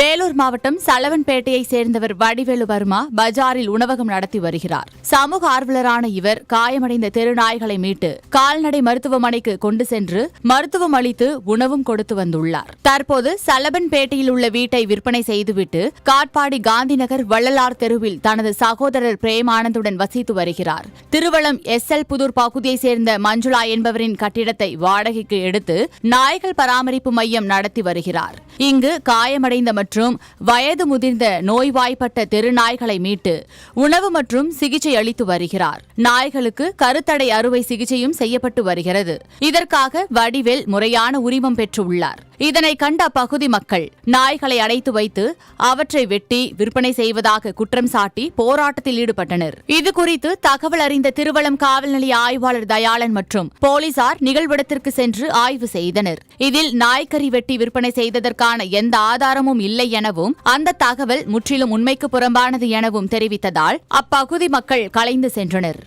வேலூர் மாவட்டம் சலவன்பேட்டையை சேர்ந்தவர் வடிவேலு வர்மா பஜாரில் உணவகம் நடத்தி வருகிறார். சமூக ஆர்வலரான இவர் காயமடைந்த தெருநாய்களை மீட்டு கால்நடை மருத்துவமனைக்கு கொண்டு சென்று மருத்துவம் அளித்து உணவும் கொடுத்து வந்துள்ளார். தற்போது சலபன்பேட்டையில் உள்ள வீட்டை விற்பனை செய்துவிட்டு காட்பாடி காந்திநகர் வள்ளலார் தெருவில் தனது சகோதரர் பிரேமானந்துடன் வசித்து வருகிறார். திருவளம் எஸ் எல் புதூர் பகுதியைச் சேர்ந்த மஞ்சுளா என்பவரின் கட்டிடத்தை வாடகைக்கு எடுத்து நாய்கள் பராமரிப்பு மையம் நடத்தி வருகிறார். இங்கு காயமடைந்த மற்றும் வயது முதிர்ந்த நோய்வாய்ப்பட்ட தெருநாய்களை மீட்டு உணவு மற்றும் சிகிச்சை அளித்து வருகிறார். நாய்களுக்கு கருத்தடை அறுவை சிகிச்சையும் செய்யப்பட்டு வருகிறது. இதற்காக வடிவேல் முறையான உரிமம் பெற்றுள்ளார். இதனை கண்ட அப்பகுதி மக்கள் நாய்களை அடைத்து வைத்து அவற்றை வெட்டி விற்பனை செய்வதாக குற்றம் சாட்டி போராட்டத்தில் ஈடுபட்டனர். இது குறித்து தகவல் அறிந்த திருவளம் காவல் நிலைய ஆய்வாளர் தயாளன் மற்றும் போலீசார் நிகழ்விடத்திற்கு சென்று ஆய்வு செய்தனர். இதில் நாய்க்கறி வெட்டி விற்பனை செய்ததற்கான எந்த ஆதாரமும் இல்லை எனவும் அந்த தகவல் முற்றிலும் உண்மைக்கு புறம்பானது எனவும் தெரிவித்ததால் அப்பகுதி மக்கள் கலைந்து சென்றனர்.